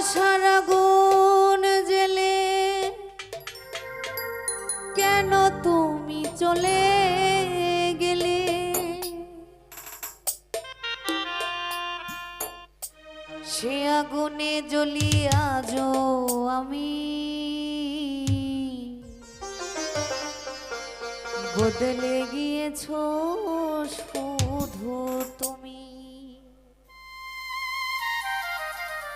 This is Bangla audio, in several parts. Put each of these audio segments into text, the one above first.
ভালোবাসার গুণ জেলে কেন তুমি চলে গেলে? সে আগুনে জ্বলিয়া যো আমি। বদলে গিয়েছ শুধু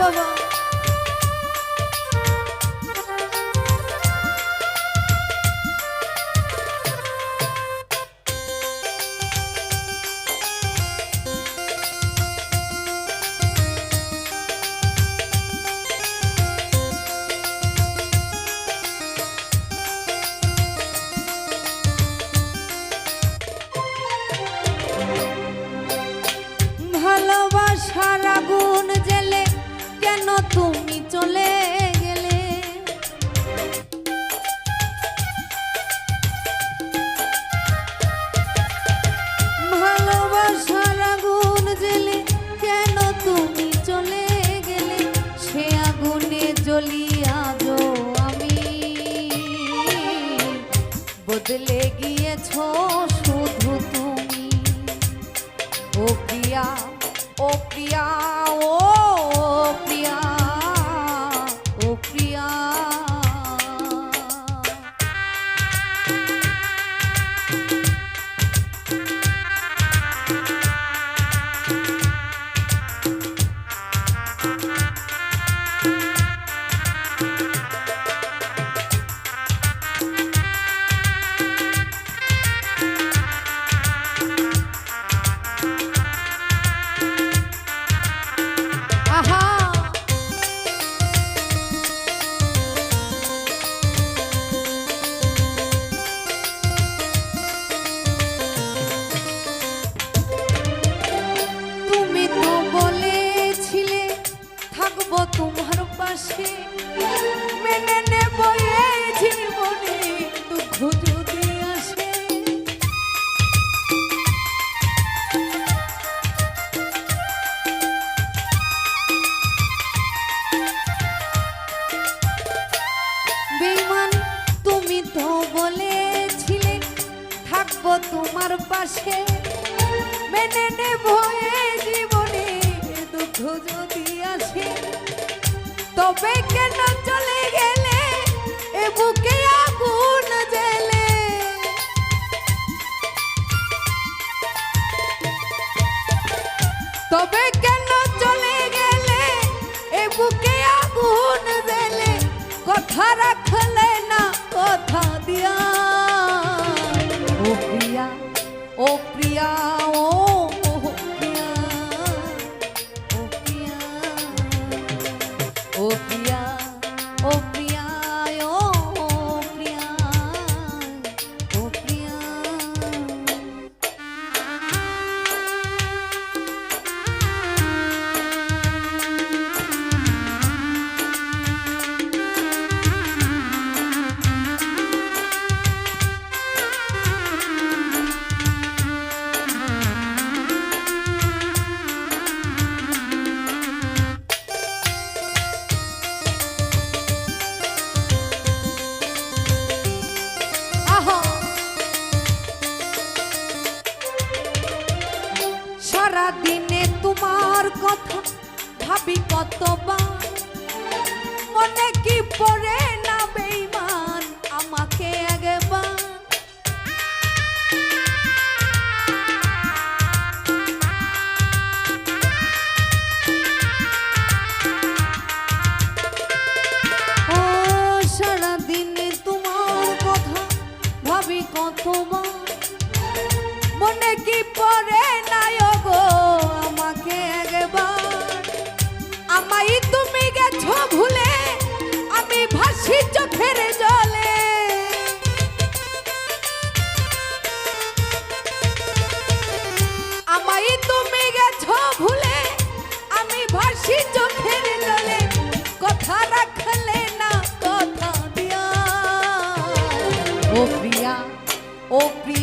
叫啥 তুমি চলে গেলে। ভালোবাসার আগুন জেলে কেন তুমি চলে গেলে? সে আগুনে জ্বলিয়া যো আমি। বদলে গিয়েছ শুধু তুমি। ও প্রিয়া ও প্রিয়া, ও পাশে মেনে নেব জীবনে দুঃখ যদি আসে তবে কেন চলে গেলে এ বুকে সারা দিনে তোমার কথা ভাবি কতবার। মনে কি পড়ে?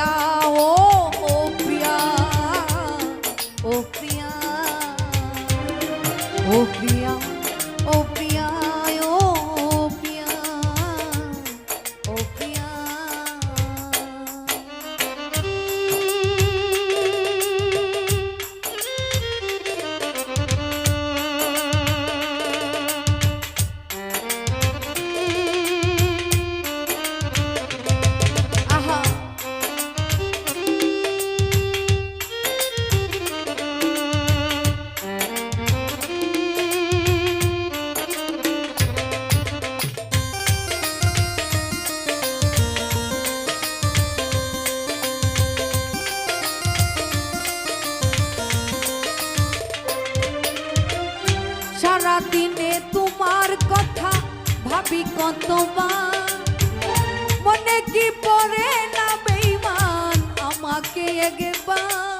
প্রিয়া ও ও প্রিয়া ও প্রিয়া ও প্রিয়া। দিনে তোমার কথা ভাবি কতবার মনে কি পরে না বেইমান আমাকে এগেবার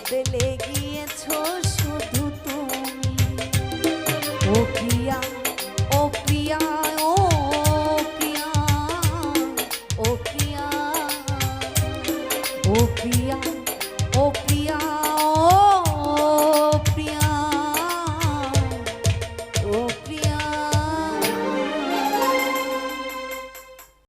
বদলে গিয়ে